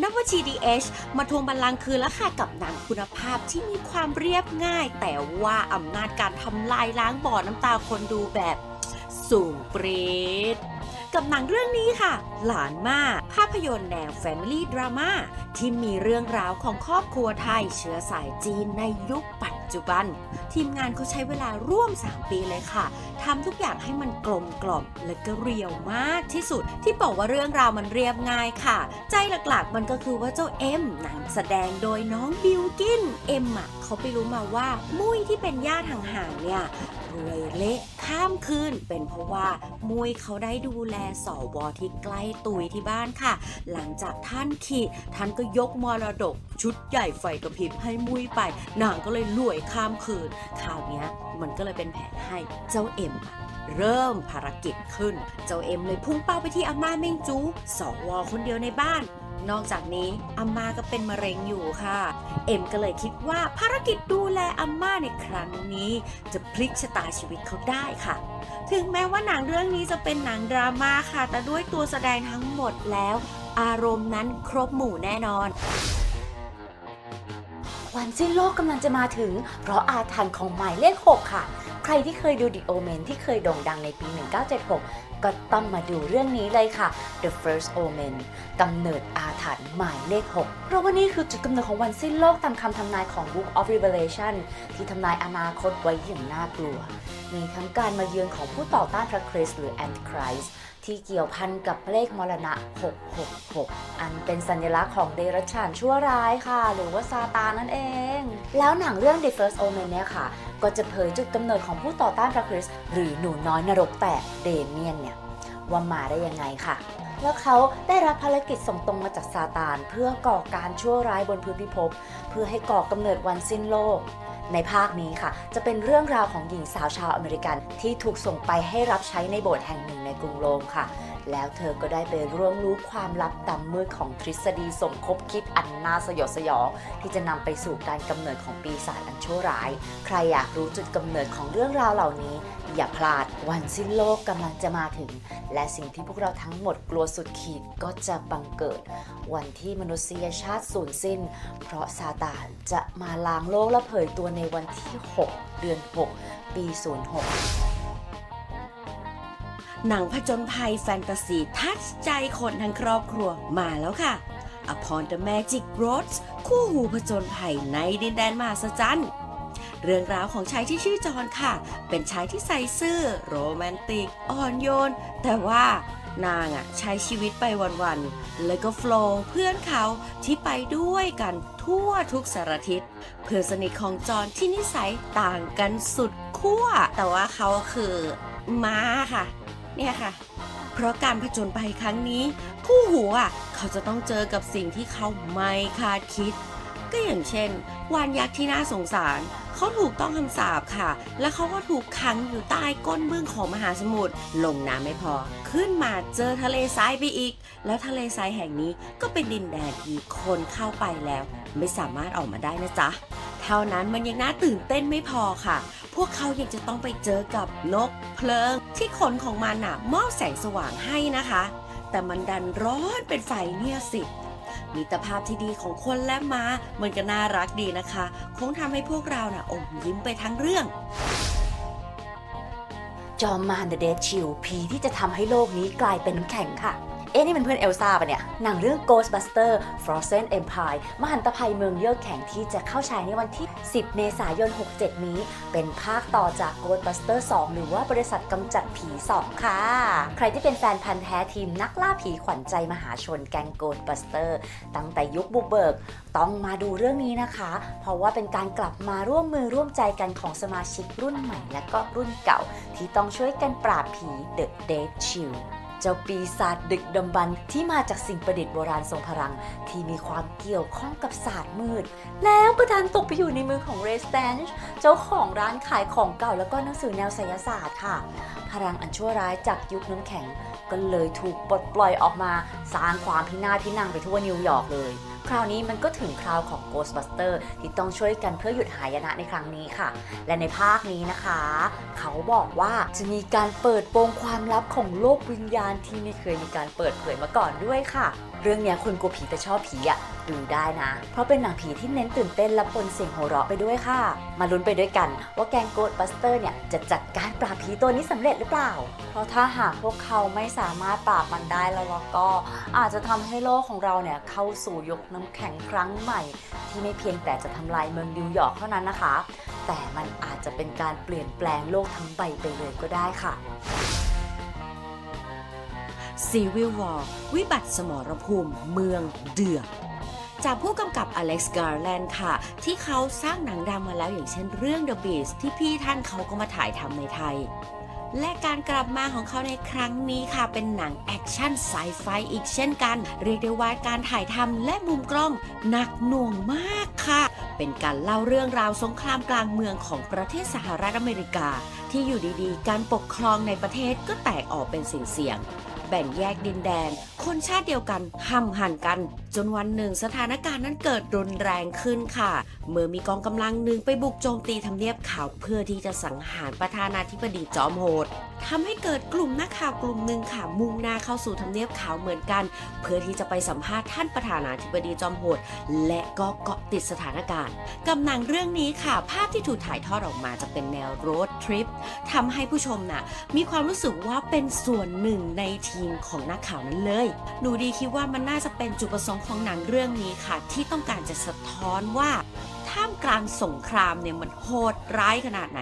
นับว่า GDH มาทวงบัลลังก์คืนแล้วค่ะกับหนังคุณภาพที่มีความเรียบง่าย แต่ว่าอำนาจการทำลายล้างบ่อน้ำตาคนดูแบบสูงปรีดกับหนังเรื่องนี้ค่ะ หลานมาภาพยนตร์แนว Family Drama ที่มีเรื่องราวของครอบครัวไทยเชื้อสายจีนในยุคปัจ จุบัน ทีมงานเขาใช้เวลาร่วม 3 ปีเลยค่ะทำทุกอย่างให้มันกลมกล่อมและก็เรียวมากที่สุด ที่บอกว่าเรื่องราวมันเรียบง่ายค่ะ ใจหลักๆ มันก็คือว่าเจ้าเอ็มหนังแสดงโดยน้องบิวกิ เอ็มอะเขาไปรู้มาว่า มุ้ยที่เป็นญาติห่างๆเนี่ยรวยเละข้ามคืนเป็นเพราะว่ามุ้ยเขาได้ดูแลสอวอที่ใกล้ตุยที่บ้านค่ะ หลังจากท่านขีดท่านก็ยกมรดก ชุดใหญ่ไฟกระพริบให้มุ้ยไปนางก็เลยรวยข้ามคืนคราวนี้มันก็เลยเป็นแผนให้เจ้าเอ็มอะ เริ่มภารกิจขึ้น เจ้าเอ็มเลยพุ่งเป้าไปที่อาม่าเม่งจูสวอคนเดียวในบ้าน นอกจากนี้อาม่าก็เป็นมะเร็งอยู่ค่ะ เอ็มก็เลยคิดว่าภารกิจดูแลอาม่าในครั้งนี้ จะพลิกชะตาชีวิตเขาได้ค่ะ ถึงแม้ว่าหนังเรื่องนี้จะเป็นหนังดราม่าค่ะ แต่ด้วยตัวแสดงทั้งหมดแล้ว อารมณ์นั้นครบหมู่แน่นอนวันสิ้นโลกกำลังจะมาถึง เพราะอาถรรพ์ของหมายเลข 6 ค่ะ ใครที่เคยดู The Omen ที่เคยโด่งดังในปี 1976 ก็ต้องมาดูเรื่องนี้เลยค่ะ The First Omen กำเนิดอาถรรพ์หมายเลข 6 เพราะว่านี่คือจุดกำเนิดของวันสิ้นโลกตามคำทำนายของ Book of Revelation ที่ทำนายอนาคตไว้อย่างน่ากลัว มีทั้งการมาเยือนของผู้ต่อต้านพระคริสต์หรือ Antichrist ที่เกี่ยวพันกับเลขมรณะ 666 อันเป็นสัญลักษณ์ของเดรัจฉานชั่วร้ายค่ะ หรือว่าซาตานนั่นเอง แล้วหนังเรื่อง The First Omen เนี่ยค่ะ ก็จะเผยจุดกำเนิดของผู้ต่อต้านพระคริสต์หรือหนูน้อยนรกแตกเดเมียนเนี่ยว่ามาได้ยังไงค่ะ แล้วเขาได้รับภารกิจส่งตรงมาจากซาตาน เพื่อก่อการชั่วร้ายบนพื้นพิภพเพื่อให้ก่อกำเนิดวันสิ้นโลก ในภาคนี้ค่ะ จะเป็นเรื่องราวของหญิงสาวชาวอเมริกันที่ถูกส่งไปให้รับใช้ในโบสถ์แห่งหนึ่งในกรุงโรมค่ะ แล้วเธอก็ได้ไปร่วงรู้ความลับดำมืดของทฤษฎีสมคบคิดอันน่าสยดสยอง ที่จะนำไปสู่การกำเนิดของปีศาจอันชั่วร้าย ใครอยากรู้จุดกำเนิดของเรื่องราวเหล่านี้ อย่าพลาดวันสิ้นโลกกำลังจะมาถึง และสิ่งที่พวกเราทั้งหมดกลัวสุดขีดก็จะบังเกิด วันที่มนุษยชาติสูญสิ้น เพราะซาตานจะมาล้างโลกและเผยตัวในวันที่ 6 เดือน 6 ปี 06 หนังผจญภัยแฟนตาซีทัชใจคนทั้งครอบครัวมาแล้วค่ะ Upon the Magic Roads คู่หูผจญภัยในดินแดนมหัศจรรย์เรื่องราวของชายที่ชื่อจอห์นค่ะ เป็นชายที่ใส่ซื่อ โรแมนติก อ่อนโยน แต่ว่านางอะใช้ชีวิตไปวันๆ แล้วก็โฟล์เพื่อนเขาที่ไปด้วยกันทั่วทุกสารทิศ เพื่อนสนิทของจอห์นที่นิสัยต่างกันสุดขั้ว แต่ว่าเขาคือม้าค่ะ เนี่ยค่ะ เพราะการผจญภัยครั้งนี้ คู่หูอะเขาจะต้องเจอกับสิ่งที่เขาไม่คาดคิด ก็อย่างเช่น วานยักษ์ที่น่าสงสาร เขาถูกต้องคำสาปค่ะ และเขาก็ถูกขังอยู่ใต้ก้นบึ้งของมหาสมุทรลงน้ำไม่พอ ขึ้นมาเจอทะเลทรายไปอีก แล้วทะเลทรายแห่งนี้ก็เป็นดินแดนที่คนเข้าไปแล้ว ไม่สามารถออกมาได้นะจ๊ะ เท่านั้นมันยังน่าตื่นเต้นไม่พอค่ะ พวกเขายังจะต้องไปเจอกับนกเพลิง ที่ขนของมันน่ะมอบแสงสว่างให้นะคะ แต่มันดันร้อนเป็นไฟเนี่ยสิมิตรภาพที่ดีของคนและม้า มันก็น่ารักดีนะคะ คงทำให้พวกเราน่ะอมยิ้มไปทั้งเรื่อง จอมมารเดอะเดดชิลผีที่จะทำให้โลกนี้กลายเป็นน้ำแข็งค่ะ เอ๊ะนี่เป็นเพื่อนเอลซ่าปะเนี่ย หนังเรื่อง Ghostbuster Frozen Empire มหันตภัยเมืองเยือกแข็งที่จะเข้าฉายในวันที่ 10 เมษายน 67 นี้ เป็นภาคต่อจาก Ghostbuster 2 หรือว่าบริษัทกำจัดผี 2 ค่ะ ใครที่เป็นแฟนพันธ์แท้ทีมนักล่าผีขวัญใจมหาชนแกง Ghostbuster ตั้งแต่ยุคบุกเบิก ต้องมาดูเรื่องนี้นะคะ เพราะว่าเป็นการกลับมาร่วมมือร่วมใจกันของสมาชิกรุ่นใหม่และก็รุ่นเก่า ที่ต้องช่วยกันปราบผี The Dead Chill เจ้าปีศาจดึกดำบรรพ์ที่มาจากสิ่งประดิษฐ์โบราณทรงพลัง ที่มีความเกี่ยวข้องกับศาสตร์มืด แล้วประดานตกไปอยู่ในมือของเรสแตนช์เจ้าของร้านขายของเก่าแล้วก็หนังสือแนวไสยศาสตร์ค่ะ พลังอันชั่วร้ายจากยุคน้ำแข็ง ก็เลยถูกปลดปล่อยออกมา สร้างความพินาศพินังไปทั่วนิวยอร์กเลย คราวนี้มันก็ถึงคราวของ Ghostbuster ที่ต้องช่วยกันเพื่อหยุดหายนะในครั้งนี้ค่ะ และในภาคนี้นะคะ เขาบอกว่าจะมีการเปิดโปงความลับของโลกวิญญาณที่ไม่เคยมีการเปิดเผยมาก่อนด้วยค่ะ เรื่องนี้คุณกลัวผีแต่ชอบผีอะดูได้นะ เพราะเป็นหนังผีที่เน้นตื่นเต้นและปนเสียงหัวเราะไปด้วยค่ะ มาลุ้นไปด้วยกัน ว่าแกงโกดบัสเตอร์เนี่ยจะจัดการปราบผีตัวนี้สำเร็จหรือเปล่า เพราะถ้าหากพวกเขาไม่สามารถปราบมันได้แล้วก็ อาจจะทำให้โลกของเราเนี่ยเข้าสู่ยุคน้ำแข็งครั้งใหม่ ที่ไม่เพียงแต่จะทำลายเมืองนิวยอร์กเท่านั้นนะคะ แต่มันอาจจะเป็นการเปลี่ยนแปลงโลกทั้งใบไปเลยก็ได้ค่ะ Civil War วิบัติสมรภูมิเมืองเดือดจากผู้กำกับอเล็กซ์การ์แลนด์ค่ะ ที่เขาสร้างหนังดังมาแล้วอย่างเช่นเรื่อง The Beast ที่พี่ท่านเขาก็มาถ่ายทำในไทย และการกลับมาของเขาในครั้งนี้ค่ะเป็นหนังแอคชั่นไซไฟอีกเช่นกัน เรียกได้ว่าการถ่ายทำและมุมกล้องหนักหน่วงมากค่ะ เป็นการเล่าเรื่องราวสงครามกลางเมืองของประเทศสหรัฐอเมริกา ที่อยู่ดีๆ การปกครองในประเทศก็แตกออกเป็นสิ่งเสี่ยง แบ่งแยกดินแดน คนชาติเดียวกันห้ำหั่นกัน จนวันหนึ่งสถานการณ์นั้นเกิดรุนแรงขึ้นค่ะ เมื่อมีกองกำลังหนึ่งไปบุกโจมตีทำเนียบขาวเพื่อที่จะสังหารประธานาธิบดีจอมโหดทำให้เกิดกลุ่มนักข่าวกลุ่มหนึ่งค่ะมุ่งหน้าเข้าสู่ทำเนียบขาวเหมือนกัน เพื่อที่จะไปสัมภาษณ์ท่านประธานาธิบดีจอมโหด และก็เกาะติดสถานการณ์กับหนังเรื่องนี้ค่ะ ภาพที่ถูกถ่ายทอดออกมาจะเป็นแนวโรดทริปทำให้ผู้ชมน่ะมีความรู้สึกว่าเป็นส่วนหนึ่งในทีมของนักข่าวนั้นเลย หนูดีคิดว่ามันน่าจะเป็นจุดประสงค์ของหนังเรื่องนี้ค่ะ ที่ต้องการจะสะท้อนว่าท่ามกลางสงครามเนี่ยมันโหดร้ายขนาดไหน